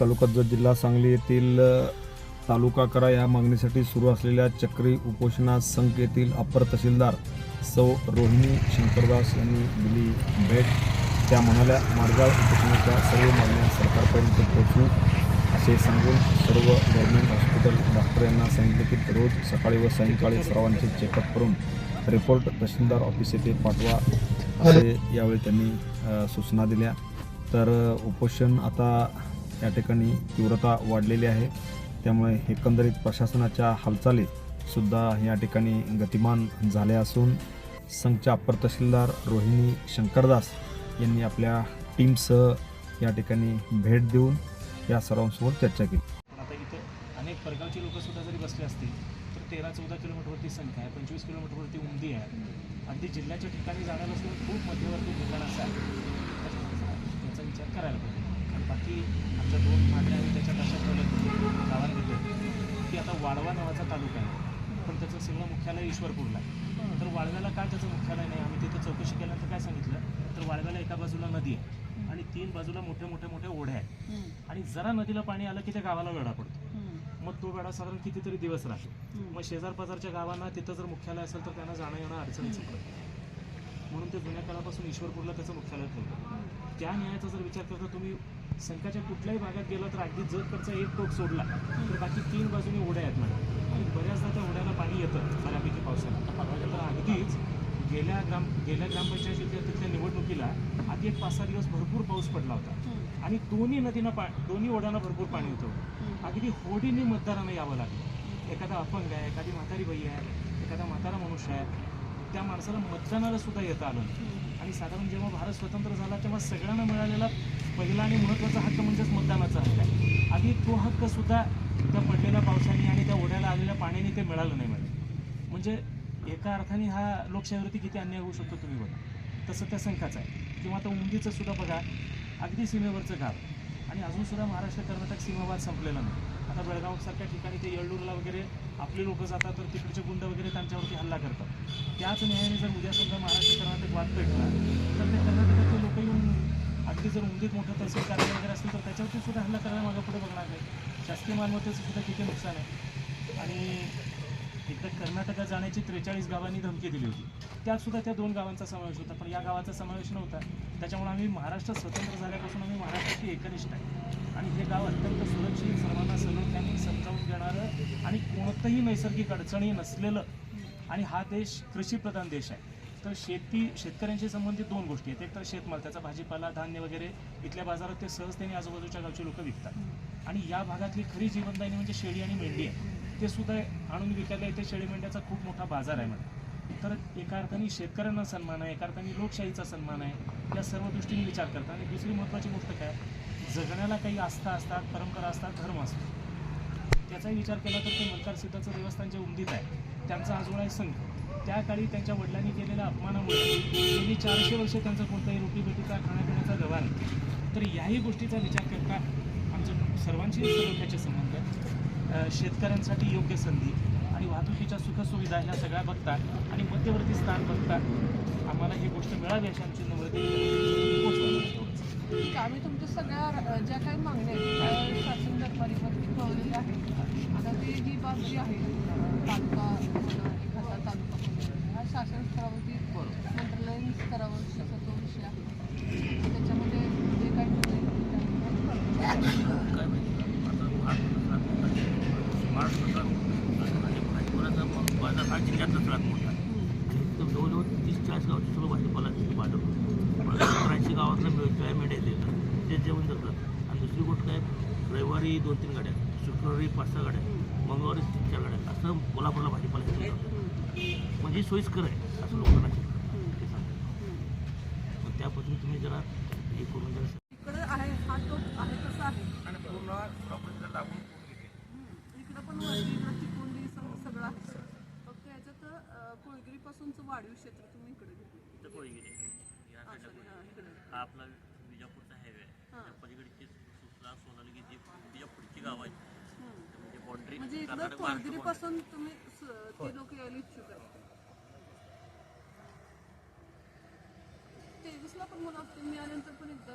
तालुका जत जिल्हा सांगली येथील तालुका करा या मागणीसाठी सुरू असलेल्या चक्री उपोषणास संघ येथील अपर तहसीलदार सौ रोहिणी शंकरदास यांनी दिली भेट. त्या म्हणाल्या माडगाव उपोषणाच्या सर्व मागण्या सरकारपर्यंत पोहोचू असे सांगून सर्व गव्हर्नमेंट हॉस्पिटल डॉक्टर यांना सांगितले की रोज सकाळी व सायंकाळी सर्वांचे चेकअप करून रिपोर्ट तहसीलदार ऑफिस येथे पाठवा असे यावेळी त्यांनी सूचना दिल्या. तर उपोषण आता या ठिकाणी तीव्रता वाढलेली आहे. त्यामुळे एकंदरीत प्रशासनाच्या हालचाली सुद्धा या ठिकाणी गतिमान झाल्या असून संघच्या अप्पर तहसीलदार रोहिणी शंकरदास यांनी आपल्या टीमसह या ठिकाणी भेट देऊन या सर्वांसोबत चर्चा केली. आता इथं अनेक परगावची लोकसुद्धा जरी बसले असतील तर तेरा चौदा किलोमीटरवरती संख्या आहे पंचवीस किलोमीटरवरती उमदी आहे. अगदी जिल्ह्याच्या ठिकाणी जाण्याला सुद्धा खूप मध्यवर्ती ठिकाण असं आहे. त्याचा विचार करायला पाहिजे. बाकी आमच्या दोन मागण्या आम्ही त्याच्यात अशा ठेवल्या गावांमध्ये की आता वाळवा नावाचा तालुका आहे. पण त्याचं सगळं मुख्यालय ईश्वरपूरला आहे. तर वाळव्याला काय त्याचं मुख्यालय नाही? आम्ही तिथं चौकशी केल्यानंतर काय सांगितलं? तर वाळव्याला एका बाजूला नदी आहे आणि तीन बाजूला मोठे मोठे मोठे ओढ्या आहेत. आणि जरा नदीला पाणी आलं की त्या गावाला वेढा पडतो. मग तो वेढा साधारण कितीतरी दिवस राहतो. मग शेजार पाजारच्या गावांना तिथं जर मुख्यालय असेल तर त्यांना जाणं येणं अडचणीचं पडतं. म्हणून ते जुन्या काळापासून ईश्वरपूरला त्याचं मुख्यालय ठेवलं. त्या न्यायाचा जर विचार करता तुम्ही संकाच्या कुठल्याही भागात गेला तर अगदी जगकडचा एक टोक सोडला तर बाकी तीन बाजूनी ओढ्या आहेत मॅडम. आणि बऱ्याचदा त्या ओढ्याला पाणी येतं बऱ्यापैकी पावसाळ्यात तर अगदीच गेल्या ग्राम गेल्या ग्रामपंचायतीच्या तिथल्या निवडणुकीला आधी एक पाच सहा दिवस भरपूर पाऊस पडला होता. आणि दोन्ही नदीनं पा दोन्ही ओढ्यांना भरपूर पाणी होतं. अगदी होडीने मतदारांना यावं लागलं. एखादा अपंग आहे एखादी म्हातारी बाई आहे एखादा म्हातारा मनुष्य आहे त्या माणसाला मतदानाला सुद्धा येता आलं आणि साधारण जेव्हा भारत स्वतंत्र झाला तेव्हा सगळ्यांना मिळालेला पहिला आणि महत्त्वाचा हक्क म्हणजेच मतदानाचा हक्क आहे. आधी तो हक्क सुद्धा त्या पडलेल्या पावसाने आणि त्या ओढ्याला आलेल्या पाण्याने ते मिळालं नाही मॅडम. म्हणजे एका अर्थाने हा लोकशाहीवरती किती अन्याय होऊ शकतो तुम्ही बघा. तसं त्या संख्याचं आहे. किंवा आता उमदीचं सुद्धा बघा. अगदी सीमेवरचं गाव. आणि अजून सुद्धा महाराष्ट्र कर्नाटक सीमावाद संपलेला नाही. आता बेळगावसारख्या ठिकाणी ते येळूरला वगैरे आपले लोक जातात तर तिकडचे गुंड वगैरे त्यांच्यावरती हल्ला करतात. त्याच न्यायाने जर उद्या समजा महाराष्ट्र कर्नाटक वाद पेटला तर ते कर्नाटक लोक मोठं तहसील कार्य वगैरे असेल तर त्याच्यावरती सुद्धा हल्ला करायला मागं पुढे बघणार नाही शासकीय मालमत्तेचं सुद्धा किती नुकसान आहे. आणि एकदा कर्नाटकात जाण्याची त्रेचाळीस गावांनी धमकी दिली होती. त्यातसुद्धा त्या दोन गावांचा समावेश होता पण या गावाचा समावेश नव्हता. त्याच्यामुळे आम्ही महाराष्ट्र स्वतंत्र झाल्यापासून आम्ही महाराष्ट्राची एकनिष्ठ आहे. आणि हे गाव अत्यंत सुरक्षित सर्वांना सलोख्याने समजावून देणारं आणि कोणतंही नैसर्गिक अडचणी नसलेलं. आणि हा देश कृषीप्रधान देश आहे. तर शेती शेतकऱ्यांशी संबंधित दोन गोष्टी आहेत. एक तर शेतमाल त्याचा भाजीपाला धान्य वगैरे इथल्या बाजारात ते सहजतेने आजूबाजूच्या गावचे लोक विकतात. आणि या भागातली खरी जीवनदायिनी म्हणजे शेळी आणि मेंढी आहे. ते सुद्धा आणून विकायला इथे शेळी मेंढ्याचा खूप मोठा बाजार आहे म्हणजे तर एका अर्थाने शेतकऱ्यांना सन्मान आहे एका अर्थाने लोकशाहीचा सन्मान आहे. या सर्व दृष्टीने विचार करतात. आणि दुसरी महत्त्वाची गोष्ट काय? जगण्याला काही आस्था असतात परंपरा असतात धर्म असतो. त्याचाही विचार केला तर ते मल्कार सिद्धाचं देवस्थान जे उमदीत आहे त्यांचा आजोळा आहे संघ. त्या काळी त्यांच्या वडिलांनी केलेल्या अपमानामुळे गेली चारशे वर्ष त्यांचा कोणताही रोटीबेटीचा खाण्यापिण्याचा व्यवहार नाही तर याही गोष्टीचा विचार करता आमचं सर्वांशी सलोख्याचे संबंध शेतकऱ्यांसाठी योग्य संधी आणि वाहतुकीच्या सुखसुविधा ह्या सगळ्या बघता आणि मध्यवर्ती स्थान बघता आम्हाला ही गोष्ट मिळावी अशी आमची नम्रते ठीक आहे आम्ही तुमच्या सगळ्या ज्या काही मागण्या आहेत शासन दरबारीवरती कळवलेल्या आहेत. आता ते ही बाब जी आहे तालुका म्हणा एखादा तालुका म्हणा हा शासन स्तरावरती मंत्रालयीन स्तरावर त्याचा तो विषय आहे त्याच्यामध्ये जे काही निर्णय घेतील त्या आम्ही कळवू. काय माहिती का आता महाराष्ट्र सरकार भाजीपाल्याचा बाजार हा जिल्ह्यातला सगळ्यात मोठा आहे हम्म. तर जवळजवळ तीस चाळीस गावचे सगळं भाजीपाला तिथे पाठवतो ऐंशी गावातला मेंढ्या येते ते जेवण जातात आणि दुसरी गोष्ट काय रविवारी दोन तीन गाड्या शुक्रवारी पाच सहा गाड्या मंगळवारी तीन चार गाड्या असं कोल्हापूरला भाजीपाला हम्म. म्हणजे सोयीस्कर आहे असं लोकांना. ते सांगतात. मग त्या पद्धतीने तुम्ही जरा हे करून जरा इकडे आहे हा आहे तसा आहे आणि पूर्ण लागून. इकडं पण सगळं आहे फक्त कोळगिरीपासूनचं वाढीव क्षेत्र तुम्ही इकडे घेतलं कोळीगिरी आपला हायवे आहे हां. त्या पलीकडची सुसरा सोनाली जी तिच्या पुढची गाव आहे. म्हणजे बाउंड्री म्हणजे इकडं कर्नाटक महाराष्ट्र boundary. कोळगिरीपासून तुम्ही स- ते लोक यायला इच्छुक आहेत तेवीसला पण मला वाटतं मी आल्यानंतर पण एकदा